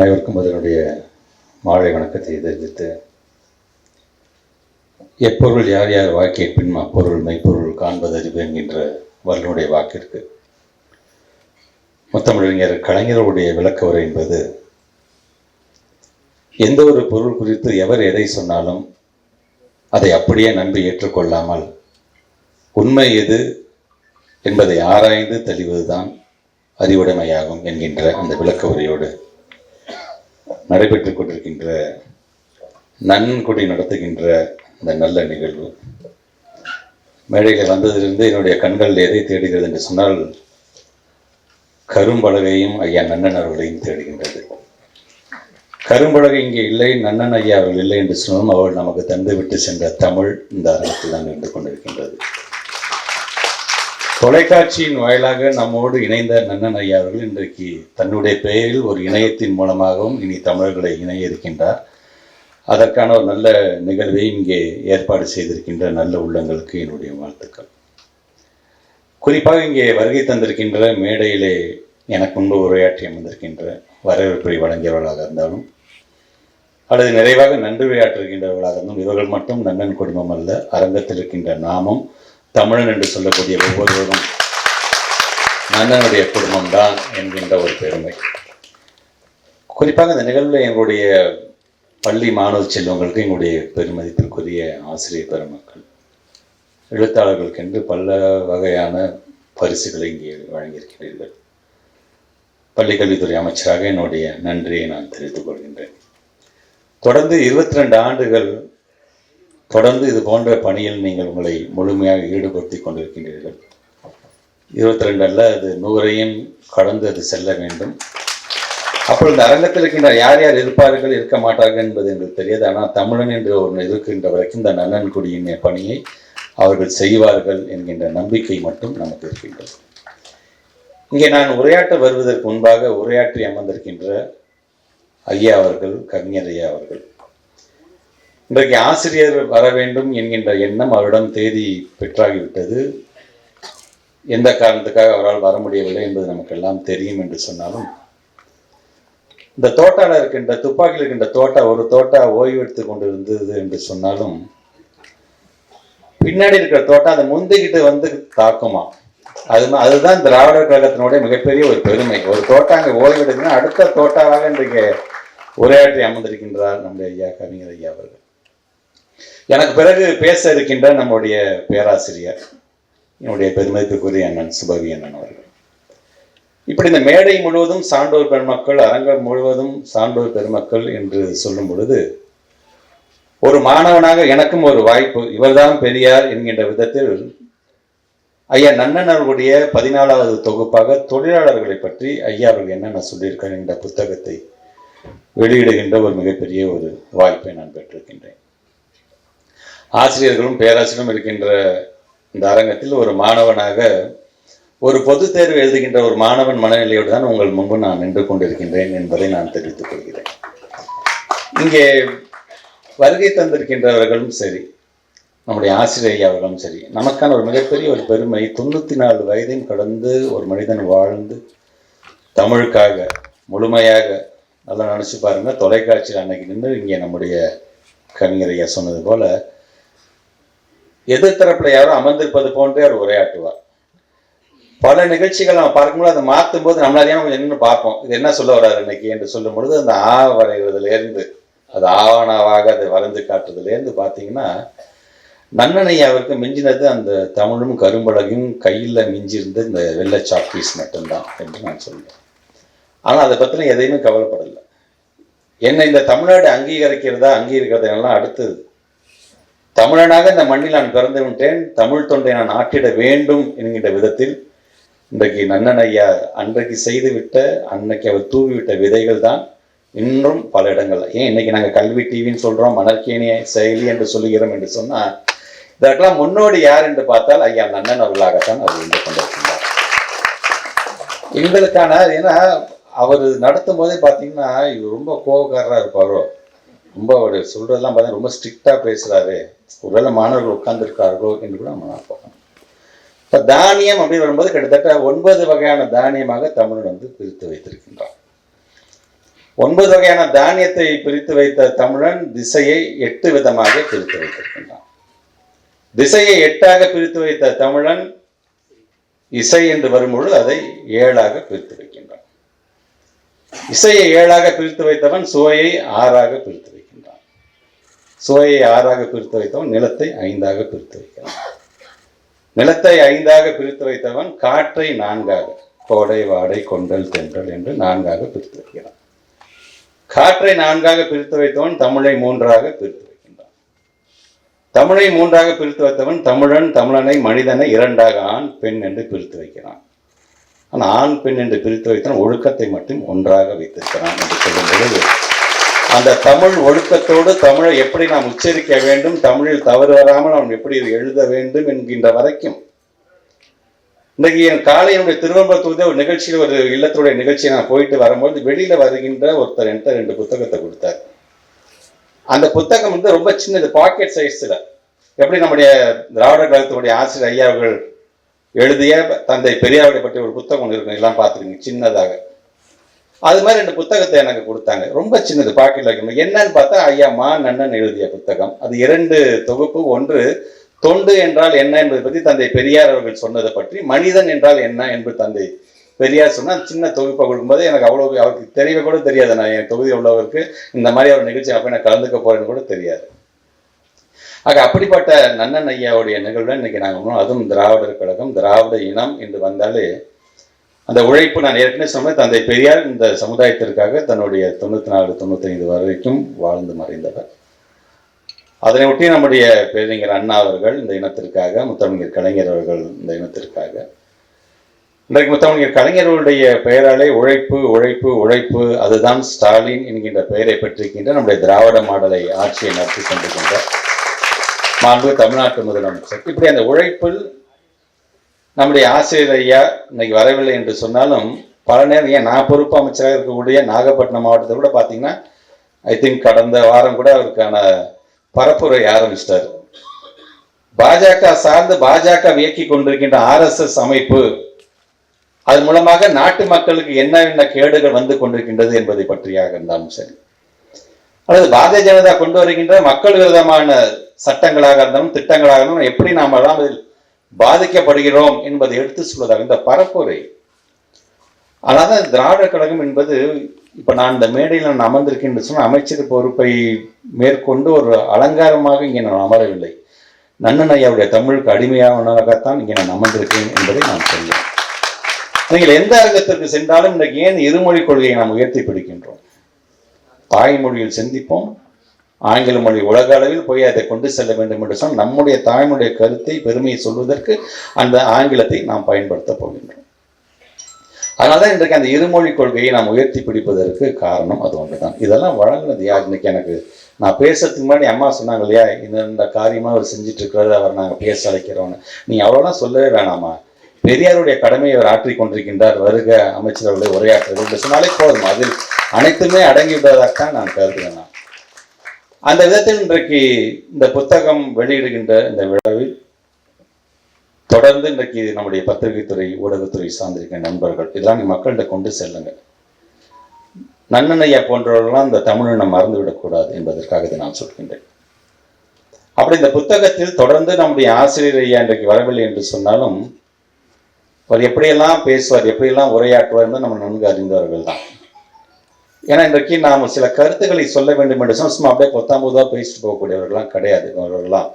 அனைவருக்கும் அதனுடைய மாலை வணக்கத்தை தெரிவித்து எப்பொருள் யார் யார் வாக்கேற்பின் அப்பொருள் மெய்ப்பொருள் காண்பது அறிவு என்கின்ற வல்லனுடைய வாக்கிற்கு முத்தமிழறிஞர் கலைஞர்களுடைய விளக்க உரை என்பது எந்த ஒரு பொருள் குறித்து எவர் எதை சொன்னாலும் அதை அப்படியே நம்பி ஏற்றுக்கொள்ளாமல் உண்மை எது என்பதை ஆராய்ந்து தெளிவதுதான் அறிவுடைமையாகும் என்கின்ற அந்த விளக்க உரையோடு நடைபெற்றுக் கொண்டிருக்கின்ற நன்கொடை நடத்துகின்ற இந்த நல்ல நிகழ்வு. மேடையில் வந்ததிலிருந்து என்னுடைய கண்கள் எதை தேடுகிறது என்று சொன்னால் கரும்பலகையும் ஐயா நன்னன் அவர்களையும் தேடுகின்றது. கரும்பலகை இங்கே இல்லை நன்னன் ஐயா அவர்கள் இல்லை என்று சொன்னாலும் அவள் நமக்கு தந்து விட்டு சென்ற தமிழ் இந்த அரங்கத்தில் தான் இருந்து கொண்டிருக்கின்றது. தொலைக்காட்சியின் வாயிலாக நம்மோடு இணைந்த நன்னன் ஐயா அவர்கள் இன்றைக்கு தன்னுடைய பெயரில் ஒரு இணையத்தின் மூலமாகவும் இனி தமிழர்களை இணைய இருக்கின்றார் அதற்கான ஒரு நல்ல நிகழ்வை இங்கே ஏற்பாடு செய்திருக்கின்ற நல்ல உள்ளங்களுக்கு என்னுடைய வாழ்த்துக்கள். குறிப்பாக இங்கே வருகை தந்திருக்கின்ற மேடையிலே எனக்கு முன்பு உரையாற்றி அமர்ந்திருக்கின்ற வரவேற்பை வழங்கியவர்களாக இருந்தாலும் அல்லது நிறைவாக நன்றி உரையாற்றுகின்றவர்களாக இருந்தும் இவர்கள் மட்டும் நன்னன் குடும்பம் அல்ல அரங்கத்தில் இருக்கின்ற நாமும் தமிழன் என்று சொல்லக்கூடிய ஒவ்வொருவரும் எப்படும் தான் என்கின்ற ஒரு பெருமை. குறிப்பாக இந்த நிகழ்வில் எங்களுடைய பள்ளி மாணவ செல்வங்களுக்கு எங்களுடைய பெருமதிப்பிற்குரிய ஆசிரியர் பெருமக்கள். எழுத்தாளர்களுக்கென்று பல வகையான பரிசுகளை இங்கே வழங்கியிருக்கிறீர்கள். பள்ளிக்கல்வித்துறை அமைச்சராக என்னுடைய நன்றியை நான் தெரிவித்துக் கொள்கின்றேன். தொடர்ந்து இருபத்தி ரெண்டு ஆண்டுகள் தொடர்ந்து இது போன்ற பணியில் நீங்கள் உங்களை முழுமையாக ஈடுபடுத்தி கொண்டிருக்கின்றீர்கள். இருபத்தி ரெண்டு அல்ல அது நூறையும் கடந்து அது செல்ல வேண்டும். அப்பொழுது இந்த அரங்கத்தில் இருக்கின்ற யார் யார் இருப்பார்கள் இருக்க மாட்டார்கள் என்பது எங்களுக்கு தெரியாது. ஆனால் தமிழன் என்று ஒன்று இருக்கின்ற வரைக்கும் இந்த நன்னன்குடியின் பணியை அவர்கள் செய்வார்கள் என்கின்ற நம்பிக்கை மட்டும் நமக்கு இருக்கின்றது. இங்கே நான் உரையாற்ற வருவதற்கு முன்பாக உரையாற்றி அமர்ந்திருக்கின்ற ஐயா அவர்கள் கவிஞர் ஐயா அவர்கள் இன்றைக்கு ஆசிரியர் வர வேண்டும் என்கின்ற எண்ணம் அவரிடம் தேதி பெற்றாகிவிட்டது. எந்த காரணத்துக்காக அவரால் வர முடியவில்லை என்பது நமக்கெல்லாம் தெரியும் என்று சொன்னாலும் இந்த தோட்டால இருக்கின்ற துப்பாக்கியில் இருக்கின்ற தோட்டா ஒரு தோட்டா ஓய்வெடுத்து கொண்டு இருந்தது என்று சொன்னாலும் பின்னாடி இருக்கிற தோட்டம் அதை முந்திக்கிட்டு வந்து தாக்குமா? அது அதுதான் திராவிடர் கழகத்தினுடைய மிகப்பெரிய ஒரு பெருமை. ஒரு தோட்டம் அங்கே ஓய்வெடுக்குன்னா அடுத்த தோட்டாவாக இன்றைக்கு உரையாற்றி அமர்ந்திருக்கின்றார் நம்முடைய ஐயா கவிஞர் ஐயா அவர்கள். எனக்கு பிறகு பேச இருக்கின்ற நம்முடைய பேராசிரியர் என்னுடைய பெருமதிப்புக்குரிய அண்ணன் சுபவி அண்ணன் அவர்கள். இப்படி இந்த மேடை முழுவதும் சான்றோர் பெருமக்கள் அரங்கம் முழுவதும் சான்றோர் பெருமக்கள் என்று சொல்லும் பொழுது ஒரு மாணவனாக எனக்கும் ஒரு வாய்ப்பு. இவர்தான் பெரியார் என்கின்ற விதத்தில் ஐயா நன்னன் அவர்களுடைய பதினாலாவது தொகுப்பாக தொழிலாளர்களை பற்றி ஐயா அவர்கள் என்னென்ன சொல்லியிருக்கார் என்ற புத்தகத்தை வெளியிடுகின்ற ஒரு மிகப்பெரிய ஒரு வாய்ப்பை நான் பெற்றிருக்கின்றேன். ஆசிரியர்களும் பேராசிரியரும் இருக்கின்ற இந்த அரங்கத்தில் ஒரு மாணவனாக ஒரு பொது தேர்வு எழுதுகின்ற ஒரு மாணவன் மனநிலையோடு தான் உங்கள் முன்பு நான் நின்று கொண்டிருக்கின்றேன் என்பதை நான் தெரிவித்துக் கொள்கிறேன். இங்கே வருகை தந்திருக்கின்றவர்களும் சரி நம்முடைய ஆசிரியர் அவர்களும் சரி நமக்கான ஒரு மிகப்பெரிய ஒரு பெருமை தொண்ணூற்றி நாலு வயதையும் கடந்து ஒரு மனிதன் வாழ்ந்து தமிழுக்காக முழுமையாக நல்லா நினச்சி பாருங்கள் தொலைக்காட்சியில் அன்னைக்கு நின்று இங்கே நம்முடைய கவிஞரையா சொன்னது போல் எதிர்த்தரப்புல யாரும் அமர்ந்திருப்பது போன்றே அவர் உரையாற்றுவார். பல நிகழ்ச்சிகள் நம்ம பார்க்கும்போது அதை மாற்றும் போது நம்மளாலேயே கொஞ்சம் நின்று பார்ப்போம். இது என்ன சொல்ல வர்றாரு இன்னைக்கு என்று சொல்லும் பொழுது அந்த ஆ வரைகிறதுலேருந்து அது ஆவணாவாக அதை வரைந்து காட்டுறதுலேருந்து பார்த்தீங்கன்னா நன்னனை அவருக்கு மிஞ்சினது அந்த தமிழும் கரும்பழகும் கையில் மிஞ்சிருந்த இந்த வெள்ளை சாப்பீஸ் மட்டும்தான் என்று நான் சொல்லுவேன். ஆனால் அதை பற்றின எதையுமே கவலைப்படலை. என்னை இந்த தமிழ்நாடு அங்கீகரிக்கிறதா அங்கீகரிக்கிறதா எல்லாம் அடுத்தது. தமிழனாக இந்த மண்ணில் நான் பிறந்து விட்டேன். தமிழ் தொண்டை நான் ஆற்றிட வேண்டும் என்கின்ற விதத்தில் இன்றைக்கு நன்னன் ஐயா அன்றைக்கு செய்துவிட்ட அன்னைக்கு அவர் தூவிவிட்ட விதைகள் தான் இன்றும் பல இடங்கள் ஏன் இன்னைக்கு நாங்கள் கல்வி டிவின்னு சொல்கிறோம் மணற்கேணிய செயலி என்று சொல்லுகிறோம் என்று சொன்னால் இதற்கெல்லாம் முன்னோடி யார் என்று பார்த்தால் ஐயா நன்னன் அவர்களாகத்தான் அவர் இருந்து கொண்டிருக்கின்றார். எங்களுக்கான ஏன்னா அவர் நடத்தும் போதே பார்த்தீங்கன்னா இது ரொம்ப கோபக்காரராக இருப்பாரோ? ரொம்ப அவர் சொல்கிறதெல்லாம் பார்த்தீங்கன்னா ரொம்ப ஸ்ட்ரிக்டாக பேசுகிறாரு ஒருவேளை மாணவர்கள் உட்கார்ந்துருக்கார்களோ என்று கூட நம்ம பார்க்கணும் இப்போ தானியம் அப்படின்னு வரும்போது கிட்டத்தட்ட ஒன்பது வகையான தானியமாக தமிழன் வந்து பிரித்து வைத்திருக்கின்றார். ஒன்பது வகையான தானியத்தை பிரித்து வைத்த தமிழன் திசையை எட்டு விதமாக பிரித்து வைத்திருக்கின்றான். திசையை எட்டாக பிரித்து வைத்த தமிழன் இசை என்று வரும்பொழுது அதை ஏழாக பிரித்து வைக்கின்றான். இசையை ஏழாக பிரித்து வைத்தவன் சுவையை ஆறாக பிரித்து சுவையை ஆறாக பிரித்து வைத்தவன் நிலத்தை ஐந்தாக பிரித்து வைக்கிறான். நிலத்தை ஐந்தாக பிரித்து வைத்தவன் காற்றை நான்காக கோடை வாடை கொண்டல் தென்றல் என்று நான்காக பிரித்து வைக்கிறான். காற்றை நான்காக பிரித்து வைத்தவன் தமிழை மூன்றாக பிரித்து வைக்கின்றான். தமிழை மூன்றாக பிரித்து வைத்தவன் தமிழன் தமிழனை மனிதனை இரண்டாக ஆண் பெண் என்று பிரித்து வைக்கிறான். ஆனால் ஆண் பெண் என்று பிரித்து வைத்தவன் ஒழுக்கத்தை மட்டும் ஒன்றாக வைத்திருக்கிறான் என்று சொல்லும் பொழுது அந்த தமிழ் ஒழுக்கத்தோடு தமிழை எப்படி நாம் உச்சரிக்க வேண்டும் தமிழில் தவறு வராமல் அவன் எப்படி எழுத வேண்டும் என்கின்ற வரைக்கும். இன்னைக்கு என் காலை என்னுடைய திருவம்பத்தூர்ல ஒரு நிகழ்ச்சியில் ஒரு இல்லத்துடைய நிகழ்ச்சியை நான் போயிட்டு வரும்போது வெளியில வருகின்ற ஒருத்தர் என்கிட்ட ரெண்டு புத்தகத்தை கொடுத்தார். அந்த புத்தகம் வந்து ரொம்ப சின்னது பாக்கெட் சைஸில் எப்படி நம்முடைய திராவிட கழகத்தினுடைய ஆசிரியர் ஐயா அவர்கள் எழுதிய தந்தை பெரியாருடைய பற்றி ஒரு புத்தகம் ஒன்று இருக்கும் எல்லாம் பார்த்துருக்கீங்க சின்னதாக. அது மாதிரி ரெண்டு புத்தகத்தை எனக்கு கொடுத்தாங்க. ரொம்ப சின்னது பாக்கெட்ல வைக்கணும். என்னன்னு பார்த்தா ஐயா மா நன்னன் எழுதிய புத்தகம். அது இரண்டு தொகுப்பு. ஒன்று தொண்டு என்றால் என்ன என்பதை பற்றி தந்தை பெரியார் அவர்கள் சொன்னதை பற்றி மனிதன் என்றால் என்ன என்று தந்தை பெரியார் சொன்னால் சின்ன தொகுப்பை கொடுக்கும்போது எனக்கு அவ்வளோ அவருக்கு தெரியவே கூட தெரியாது. நான் என் தொகுதி உள்ளவருக்கு இந்த மாதிரி ஒரு நிகழ்ச்சி அப்போ நான் கலந்துக்க போறேன்னு கூட தெரியாது. ஆக அப்படிப்பட்ட நன்னன் ஐயாவுடைய நிகழ்வுடன் இன்னைக்கு நாங்கள் அதுவும் திராவிடர் கழகம் திராவிட இனம் என்று வந்தாலே அந்த உழைப்பு நான் ஏற்கனவே சொன்னேன். தந்தை பெரியார் இந்த சமுதாயத்திற்காக தன்னுடைய தொண்ணூற்றி நாலு தொண்ணூத்தைந்து வரைக்கும் வாழ்ந்து மறைந்தவர். அதனை ஒட்டி நம்முடைய பேரறிஞர் அண்ணா அவர்கள் இந்த இனத்திற்காக முத்தமிழர் கலைஞர் அவர்கள் இந்த இனத்திற்காக. இன்றைக்கு முத்தமிழர் கலைஞர்களுடைய பெயராலே உழைப்பு உழைப்பு உழைப்பு அதுதான் ஸ்டாலின் என்கின்ற பெயரை பெற்றிருக்கின்ற நம்முடைய திராவிட மாடலை ஆட்சியை நடத்தி கொண்டிருக்கின்ற மாண்பு தமிழ்நாட்டு முதலமைச்சர். இப்படி அந்த உழைப்பில் நம்முடைய ஆசிரியர் ஐயா இன்னைக்கு வரவில்லை என்று சொன்னாலும் பல நேரம் ஏன் நான் பொறுப்பு அமைச்சராக இருக்கக்கூடிய நாகப்பட்டினம் மாவட்டத்தில் கூட பார்த்தீங்கன்னா ஐ திங்க் கடந்த வாரம் கூட அவருக்கான பரப்புரை ஆரம்பிச்சிட்டார். பாஜக சார்ந்து பாஜக இயக்கி கொண்டிருக்கின்ற ஆர்எஸ்எஸ் அமைப்பு அதன் மூலமாக நாட்டு மக்களுக்கு என்ன என்ன கேடுகள் வந்து கொண்டிருக்கின்றது என்பதை பற்றியாக இருந்தாலும் சரி. அல்லது பாரதிய ஜனதா கொண்டு வருகின்ற மக்கள் விரோதமான சட்டங்களாக இருந்தாலும் திட்டங்களாக இருந்தாலும் எப்படி நாம் எல்லாம் அதில் பாதிக்கப்படுகிறோம் என்பதை எடுத்து சொல்வதாக இந்த பரப்புரை. ஆனால் திராவிட கழகம் என்பது இப்ப நான் இந்த மேடையில் நான் அமர்ந்திருக்கேன் சொன்னால் அமைச்சர் பொறுப்பை மேற்கொண்டு ஒரு அலங்காரமாக இங்கே நான் அமரவில்லை. நன்னன் ஐயாவுடைய தமிழுக்கு அடிமையானவனாகத்தான் இங்கே நான் அமர்ந்திருக்கேன் என்பதை நான் சொல்கிறேன் நீங்கள் எந்த அரங்கத்திற்கு சென்றாலும் இன்றைக்கு ஏன் இருமொழி கொள்கையை நாம் உயர்த்தி பிடிக்கின்றோம்? தாய்மொழியில் சிந்திப்போம் ஆங்கில மொழி உலக அளவில் போய் அதை கொண்டு செல்ல வேண்டும் என்று சொன்னால் நம்முடைய தாய்மொழிய கருத்தை பெருமையை சொல்வதற்கு அந்த ஆங்கிலத்தை நாம் பயன்படுத்தப் போகின்றோம். அதனால இன்றைக்கு அந்த இருமொழி கொள்கையை நாம் உயர்த்தி பிடிப்பதற்கு காரணம் அது ஒன்றுதான். இதெல்லாம் வழங்கினது யார்? இன்னைக்கு எனக்கு நான் பேசுறதுக்கு முன்னாடி அம்மா சொன்னாங்க இல்லையா? இந்த இந்த காரியமாக அவர் செஞ்சுட்டு இருக்கிறது அவர் நாங்கள் பேச அழைக்கிறோன்னு நீ அவ்வளோலாம் சொல்லவே வேணாமா? பெரியாருடைய கடமையை அவர் ஆற்றிக் கொண்டிருக்கின்றார் வருக அமைச்சரவர்களை உரையாற்றுவது என்று சொன்னாலே போதும். அதில் அனைத்துமே அடங்கி விடுவதாகத்தான் நான் கருதுகிறேன். நான். அந்த விதத்தில் இன்றைக்கு இந்த புத்தகம் வெளியிடுகின்ற இந்த விழாவில் தொடர்ந்து இன்றைக்கு நம்முடைய பத்திரிகைத்துறை ஊடகத்துறை சார்ந்திருக்கிற நண்பர்கள் இதெல்லாம் மக்கள்கிட்ட கொண்டு செல்லுங்க நன்னனையா போன்றவர்கள்லாம் இந்த தமிழை மறந்து விடக்கூடாது என்பதற்காக இதை நான் சொல்கின்றேன். அப்படி இந்த புத்தகத்தில் தொடர்ந்து நம்முடைய ஆசிரியர் ஐயா இன்றைக்கு வரவில்லை என்று சொன்னாலும் அவர் எப்படியெல்லாம் பேசுவார் எப்படியெல்லாம் உரையாற்றுவார் என்று நம்ம நன்கு அறிந்தவர்கள் தான் ஏன்னா இன்றைக்கு நாம் சில கருத்துக்களை சொல்ல வேண்டும் என்று சொன்னால் சும்மா அப்படியே பொத்தாம்பூதா பேசிட்டு போகக்கூடியவர்கள்லாம் கிடையாது அவர்கள்லாம்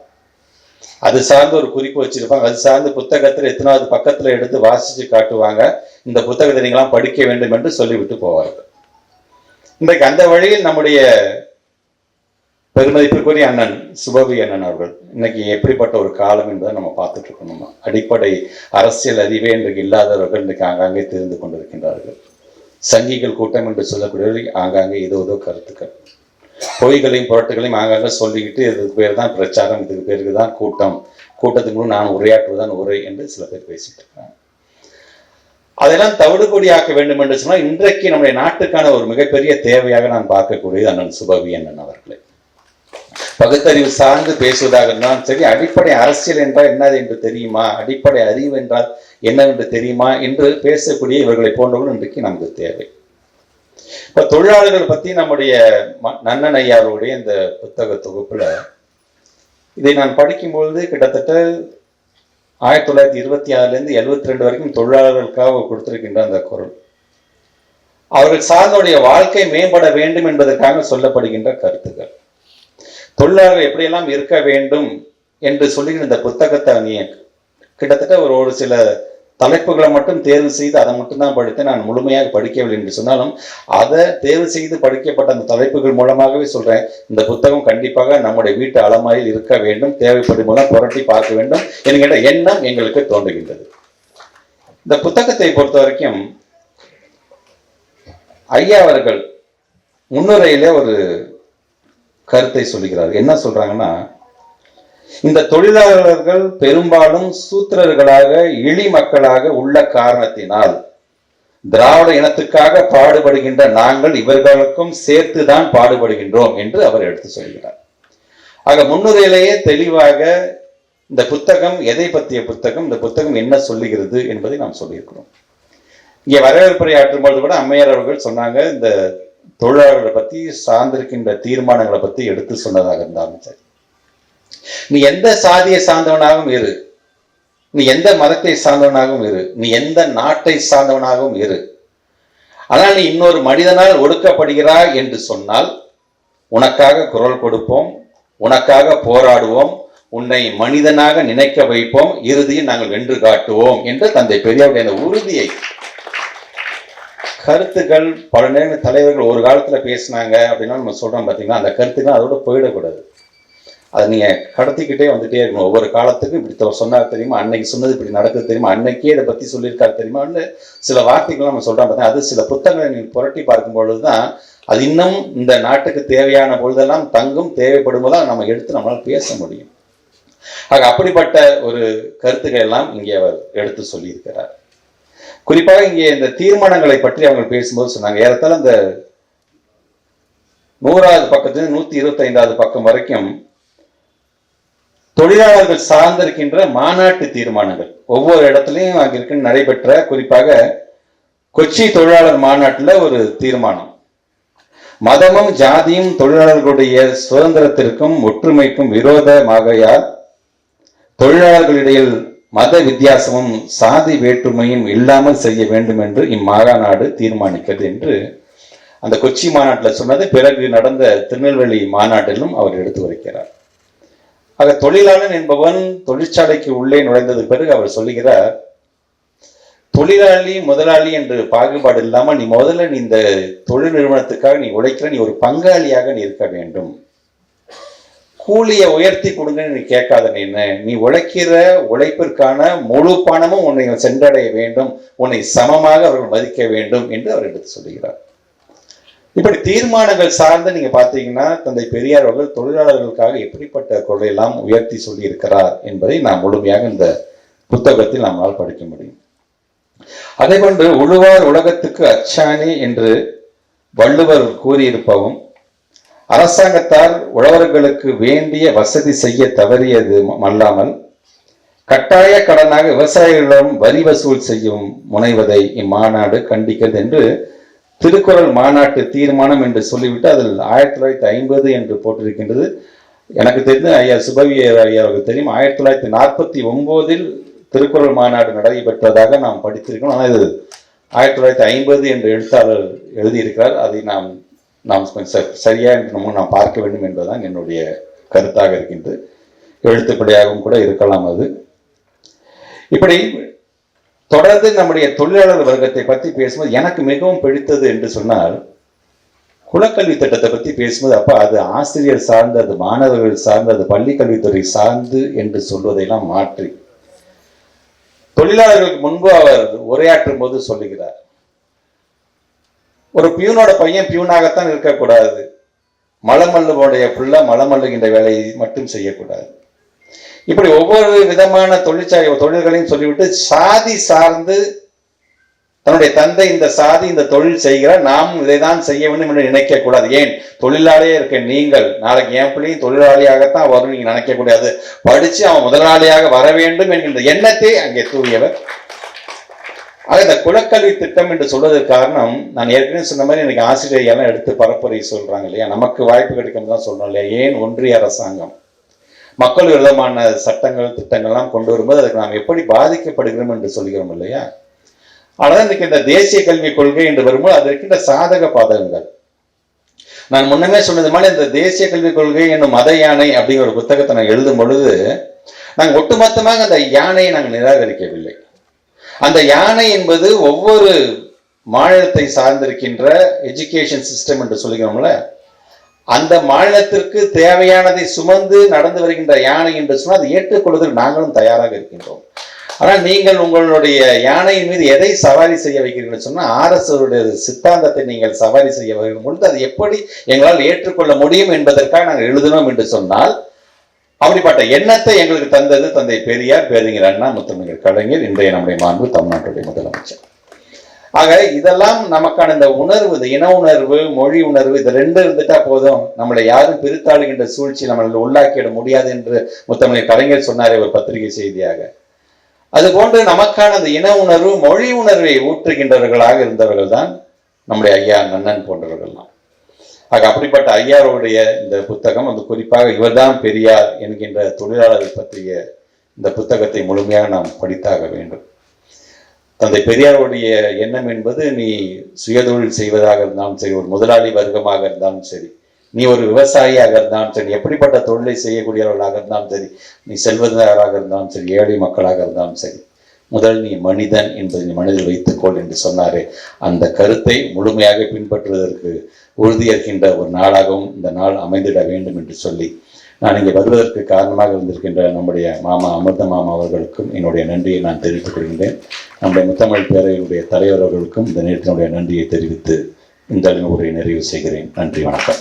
அது சார்ந்து ஒரு குறிப்பு வச்சிருப்பாங்க. அது சார்ந்து புத்தகத்தில் எத்தனாவது பக்கத்தில் எடுத்து வாசித்து காட்டுவாங்க. இந்த புத்தகத்தை நீங்களாம் படிக்க வேண்டும் என்று சொல்லிவிட்டு போவார்கள். இன்றைக்கு அந்த வழியில் நம்முடைய பெருமதிப்பிற்குரிய அண்ணன் சுபவி அண்ணன் அவர்கள் இன்னைக்கு எப்படிப்பட்ட ஒரு காலம் என்பதை நம்ம பார்த்துட்டு இருக்கணும்? அடிப்படை அரசியல் அறிவே இன்றைக்கு இல்லாதவர்கள் இன்றைக்கு ஆங்காங்கே தெரிந்து கொண்டிருக்கின்றார்கள். சங்கிகள் கூட்டம் என்று சொல்லக்கூடியவர்கள் ஆங்காங்கே ஏதோ ஏதோ கருத்துக்கள். பொய்களையும் புரட்டுகளையும் ஆங்காங்க சொல்லிக்கிட்டு இதுக்கு பேர் தான் பிரச்சாரம் இதுக்கு பேருக்கு தான் கூட்டம். கூட்டத்துக்கு முன் நான் உரையாற்றுவதுதான் உரை என்று சில பேர் பேசிட்டு இருக்காங்க. அதெல்லாம் தவிடுபொடியாக்க வேண்டும் என்று சொன்னால் இன்றைக்கு நம்முடைய நாட்டுக்கான ஒரு மிகப்பெரிய தேவையாக நான் பார்க்கக்கூடியது அண்ணன் சுபவி அண்ணன் அவர்களே. பகுத்தறிவு சார்ந்து பேசுவதாக இருந்தாலும் சரி அடிப்படை அரசியல் என்றால் என்னது என்று தெரியுமா? அடிப்படை அறிவு என்றால் என்னவென்று தெரியுமா என்று பேசக்கூடிய இவர்களை போன்றவர்கள் இன்றைக்கு நமக்கு தேவை. இப்போ தொழிலாளர்கள் பத்தி நம்முடைய ம- நன்னன் ஐயாவுடைய இந்த புத்தக தொகுப்புல இதை நான் படிக்கும்பொழுது கிட்டத்தட்ட ஆயிரத்தி தொள்ளாயிரத்தி இருபத்தி ஆறுல இருந்து எழுபத்தி ரெண்டு வரைக்கும் தொழிலாளர்களுக்காக கொடுத்திருக்கின்ற அந்த குரல். அவர்கள் சார்ந்தோடைய வாழ்க்கை மேம்பட வேண்டும் என்பதற்காக சொல்லப்படுகின்ற கருத்துக்கள். தொழிலாளர்கள் எப்படியெல்லாம் இருக்க வேண்டும் என்று சொல்லுகிற இந்த புத்தகத்தை நீ கிட்டத்தட்ட ஒரு ஒரு சில தலைப்புகளை மட்டும் தேர்வு செய்து அதை மட்டும்தான் படித்து நான் முழுமையாக படிக்கவில்லை என்று சொன்னாலும் அதை தேர்வு செய்து படிக்கப்பட்ட அந்த தலைப்புகள் மூலமாகவே சொல்றேன். இந்த புத்தகம் கண்டிப்பாக நம்முடைய வீட்டு அலமாரியில் இருக்க வேண்டும். தேவைப்படும் மூலம் புரட்டி பார்க்க வேண்டும் என்கின்ற எண்ணம் எங்களுக்கு தோன்றுகின்றது. இந்த புத்தகத்தை பொறுத்த வரைக்கும் ஐயா அவர்கள் முன்னுரையிலே ஒரு கருத்தை சொல்லுகிறார். என்ன சொல்றாங்கன்னா இந்த தொழிலாளர்கள் பெரும்பாலும் சூத்திரர்களாக இழி மக்களாக உள்ள காரணத்தினால் திராவிட இனத்துக்காக பாடுபடுகின்ற நாங்கள் இவர்களுக்கும் சேர்த்துதான் பாடுபடுகின்றோம் என்று அவர் எடுத்து சொல்கிறார். ஆக முன்னுரையிலேயே தெளிவாக இந்த புத்தகம் எதை பற்றிய புத்தகம் இந்த புத்தகம் என்ன சொல்லுகிறது என்பதை நாம் சொல்லியிருக்கிறோம். இங்கே வரவேற்புரை ஆற்றும் கூட அம்மையார் அவர்கள் சொன்னாங்க இந்த தொழிலாளர்களை பத்தி சார்ந்திருக்கின்ற தீர்மானங்களை பத்தி எடுத்து சொன்னதாக இருந்தாலும் சரி. நீ எந்த சாதியை சார்ந்தவனாகவும் இரு. நீ எந்த மதத்தை சார்ந்தவனாகவும் இரு. நீ எந்த நாட்டை சார்ந்தவனாகவும் இரு. ஆனால் நீ இன்னொரு மனிதனால் ஒடுக்கப்படுகிறாய் என்று சொன்னால் உனக்காக குரல் கொடுப்போம் உனக்காக போராடுவோம் உன்னை மனிதனாக நினைக்க வைப்போம் இறுதியில் நாங்கள் வென்று காட்டுவோம் என்று தந்தை பெரியாருடைய அந்த உறுதியை. கருத்துக்கள் பல நேரங்கள் தலைவர்கள் ஒரு காலத்துல பேசினாங்க அப்படின்னா நம்ம சொல்றோம் பார்த்தீங்கன்னா அந்த கருத்துக்கள் அதோட போயிடக்கூடாது. அதை நீங்க கடத்திக்கிட்டே வந்துட்டே இருக்கணும். ஒவ்வொரு காலத்துக்கும் இப்படி சொன்னார் தெரியுமா? அன்னைக்கு சொன்னது இப்படி நடக்குது தெரியுமா? அன்னைக்கே இதை பத்தி சொல்லியிருக்காரு தெரியுமா? சில வார்த்தைகள் நம்ம சொல்றோம் பார்த்தா அது சில புத்தகங்களை நீங்கள் புரட்டி பார்க்கும் பொழுதுதான் அது இன்னும் இந்த நாட்டுக்கு தேவையான பொழுதெல்லாம் தங்கும் தேவைப்படும் போதெல்லாம் நம்ம எடுத்து நம்மளால பேச முடியும். ஆக அப்படிப்பட்ட ஒரு கருத்துக்கள் எல்லாம் இங்கே அவர் எடுத்து சொல்லியிருக்கிறார். குறிப்பாக இங்கே இந்த தீர்மானங்களை பற்றி அவங்க பேசும்போது சொன்னாங்க. ஏறத்தாழ அந்த நூறாவது பக்கத்துல நூத்தி இருபத்தி ஐந்தாவது பக்கம் வரைக்கும் தொழிலாளர்கள் சார்ந்திருக்கின்ற மாநாட்டு தீர்மானங்கள். ஒவ்வொரு இடத்துலையும் அங்கிருக்கு நடைபெற்ற குறிப்பாக கொச்சி தொழிலாளர் மாநாட்டில் ஒரு தீர்மானம். மதமும் ஜாதியும் தொழிலாளர்களுடைய சுதந்திரத்திற்கும் ஒற்றுமைக்கும் விரோதமாகையால் தொழிலாளர்களிடையில் மத வித்தியாசமும் சாதி வேற்றுமையும் இல்லாமல் செய்ய வேண்டும் என்று இம்மாகாநாடு தீர்மானிக்கிறது என்று அந்த கொச்சி மாநாட்டில் சொன்னது. பிறகு நடந்த திருநெல்வேலி மாநாட்டிலும் அவர் எடுத்து வைக்கிறார். ஆக தொழிலாளன் என்பவன் தொழிற்சாலைக்கு உள்ளே நுழைந்தது பிறகு அவர் சொல்லுகிறார் தொழிலாளி முதலாளி என்று பாகுபாடு இல்லாமல் நீ முதல்ல நீ இந்த தொழில் நிறுவனத்துக்காக நீ உழைக்கிற நீ ஒரு பங்காளியாக நீ இருக்க வேண்டும். கூலியை உயர்த்தி கொடுங்கன்னு நீ கேட்காத நீ என்ன நீ உழைக்கிற உழைப்பிற்கான முழு பணமும் உன்னை சென்றடைய வேண்டும். உன்னை சமமாக அவர்கள் மதிக்க வேண்டும் என்று அவர் எடுத்து சொல்லுகிறார். இப்படி தீர்மானங்கள் சார்ந்து நீங்க பார்த்தீங்கன்னா தந்தை பெரியார் அவர்கள் தொழிலாளர்களுக்காக எப்படிப்பட்ட குரலை எல்லாம் உயர்த்தி சொல்லி இருக்கிறார் என்பதை நாம் முழுமையாக இந்த புத்தகத்தில் நம்மால் படிக்க முடியும். அதே போன்று உழுவார் உலகத்துக்கு அச்சாணி என்று வள்ளுவர் கூறியிருப்பவும் அரசாங்கத்தால் உழவர்களுக்கு வேண்டிய வசதி செய்ய தவறியது அல்லாமல் கட்டாய கடனாக விவசாயிகளிடம் வரி வசூல் செய்யும் முனைவதை இம்மாநாடு கண்டிக்கிறது என்று திருக்குறள் மாநாட்டு தீர்மானம் என்று சொல்லிவிட்டு அதில் ஆயிரத்தி தொள்ளாயிரத்தி ஐம்பது என்று போட்டிருக்கின்றது. எனக்கு தெரிந்து ஐயா சுபவியர் ஐயா அவர்கள் தெரியும் ஆயிரத்தி தொள்ளாயிரத்தி நாற்பத்தி ஒம்போதில் திருக்குறள் மாநாடு நடைபெற்றதாக நாம் படித்திருக்கோம் ஆனால் இது ஆயிரத்தி தொள்ளாயிரத்தி ஐம்பது என்று எழுத்தாளர் எழுதியிருக்கிறார். அதை நாம் நாம் கொஞ்சம் ச- சரியா என்று நம்ம நாம் பார்க்க வேண்டும் என்பதுதான் என்னுடைய கருத்தாக இருக்கின்றது. எழுத்துப்படியாகவும் கூட இருக்கலாம் அது. இப்படி தொடர்ந்து நம்முடைய தொழிலாளர் வர்க்கத்தை பற்றி பேசும்போது எனக்கு மிகவும் பிடித்தது என்று சொன்னால் குலக்கல்வி திட்டத்தை பற்றி பேசும்போது அப்போ அது ஆசிரியர் சார்ந்து அது மாணவர்கள் சார்ந்து அது பள்ளிக்கல்வித்துறை சார்ந்து என்று சொல்வதையெல்லாம் மாற்றி. தொழிலாளர்களுக்கு முன்பு அவர் உரையாற்றும் போது சொல்லுகிறார். ஒரு பியூனோட பையன் பியூனாகத்தான் இருக்கக்கூடாது. மலமல்லுவோடைய புள்ள மலமல்லுகின்ற வேலையை மட்டும் செய்யக்கூடாது. இப்படி ஒவ்வொரு விதமான தொழிற்சாலை தொழில்களையும் சொல்லிவிட்டு சாதி சார்ந்து தன்னுடைய தந்தை இந்த சாதி இந்த தொழில் செய்கிறார் நாம் இதை தான் செய்ய வேண்டும் என்று நினைக்க கூடாது ஏன்? தொழிலாளியே இருக்க நீங்கள். நாளைக்கு என் பிள்ளையும் தொழிலாளியாகத்தான் வரும் நீங்கள் நினைக்க கூடாது படிச்சு அவன் முதலாளியாக வர வேண்டும் என்கின்ற எண்ணத்தை அங்கே தூவியவர் ஆக இந்த குலக்கல்வி திட்டம் என்று சொல்வதற்கு காரணம் நான் ஏற்கனவே சொன்ன மாதிரி எனக்கு ஆசிரியர் எல்லாம் எடுத்து பரப்புரை சொல்றாங்க இல்லையா? நமக்கு வாய்ப்பு கிடைக்கும் தான் சொல்றோம் இல்லையா? ஏன் ஒன்றிய அரசாங்கம்? மக்கள் விரோதமான சட்டங்கள் திட்டங்கள்லாம் கொண்டு வரும்போது அதுக்கு நாம் எப்படி பாதிக்கப்படுகிறோம் என்று சொல்கிறோம் இல்லையா? ஆனால் இன்றைக்கு இந்த தேசிய கல்விக் கொள்கை என்று வரும்போது அது இருக்கின்ற சாதக பாதகங்கள். நான் முன்னமே சொன்னது மாதிரி இந்த தேசிய கல்விக் கொள்கை என்னும் மத யானை அப்படிங்கிற ஒரு புத்தகத்தை நான் எழுதும் பொழுது நாங்கள் ஒட்டுமொத்தமாக அந்த யானையை நாங்கள் நிராகரிக்கவில்லை. அந்த யானை என்பது ஒவ்வொரு மாநிலத்தை சார்ந்திருக்கின்ற எஜுகேஷன் சிஸ்டம் என்று சொல்லுகிறோம்ல அந்த மாநிலத்திற்கு தேவையானதை சுமந்து நடந்து வருகின்ற யானை என்று சொன்னால் அதை ஏற்றுக்கொள்வதற்கு நாங்களும் தயாராக இருக்கின்றோம். ஆனால் நீங்கள் உங்களுடைய யானையின் மீது எதை சவாரி செய்ய வைக்கிறீர்கள் சொன்னால் ஆர்எஸ்டைய சித்தாந்தத்தை நீங்கள் சவாரி செய்ய வைக்கும் பொழுது அது எப்படி எங்களால் ஏற்றுக்கொள்ள முடியும் என்பதற்காக நாங்கள் எழுதினோம் என்று சொன்னால் அப்படிப்பட்ட எண்ணத்தை எங்களுக்கு தந்தது தந்தை பெரியார் பேருங்கிற அண்ணா முத்தமிழர் கலைஞர் இன்றைய நம்முடைய மாண்பு தமிழ்நாட்டுடைய முதலமைச்சர். ஆக இதெல்லாம் நமக்கான இந்த உணர்வு இந்த இன உணர்வு மொழி உணர்வு இது ரெண்டு இருந்துட்டா போதும். நம்மளை யாரும் பிரித்தாளுகின்ற சூழ்ச்சி நம்மளை உள்ளாக்கிட முடியாது என்று முத்தமிழர் கலைஞர் சொன்னாரே ஒரு பத்திரிகை செய்தியாக. அது போன்று நமக்கான அந்த இன உணர்வு மொழி உணர்வை ஊற்றுகின்றவர்களாக இருந்தவர்கள் தான் நம்முடைய ஐயா நன்னன் போன்றவர்கள்லாம். ஆக அப்படிப்பட்ட ஐயாருடைய இந்த புத்தகம் அந்த குறிப்பாக இவர்தான் பெரியார் என்கின்ற தொழிலாளர்கள் பற்றிய இந்த புத்தகத்தை முழுமையாக நாம் படித்தாக வேண்டும். தந்தை பெரியாருடைய எண்ணம் என்பது நீ சுயதொழில் செய்வதாக இருந்தாலும் சரி ஒரு முதலாளி வர்க்கமாக இருந்தாலும் சரி நீ ஒரு விவசாயியாக இருந்தாலும் சரி எப்படிப்பட்ட தொழிலை செய்யக்கூடியவர்களாக இருந்தாலும் சரி நீ செல்வந்தராக இருந்தாலும் சரி ஏழை மக்களாக இருந்தாலும் சரி முதல் நீ மனிதன் என்பதை நீ மனதில் வைத்துக்கொள் என்று சொன்னாரே. அந்த கருத்தை முழுமையாக பின்பற்றுவதற்கு உறுதியேற்கின்ற ஒரு நாளாகவும் இந்த நாள் அமைந்திட வேண்டும் என்று சொல்லி நான் இங்கே வருவதற்கு காரணமாக இருந்திருக்கின்ற நம்முடைய மாமா அமிர்த மாமா அவர்களுக்கும் என்னுடைய நன்றியை நான் தெரிவித்துக் கொள்கின்றேன். நம்முடைய முத்தமிழ் பேரவையினுடைய தலைவர் அவர்களுக்கும் இந்த நேரத்தினுடைய நன்றியை தெரிவித்து இந்த உரையை நிறைவு செய்கிறேன். நன்றி வணக்கம்.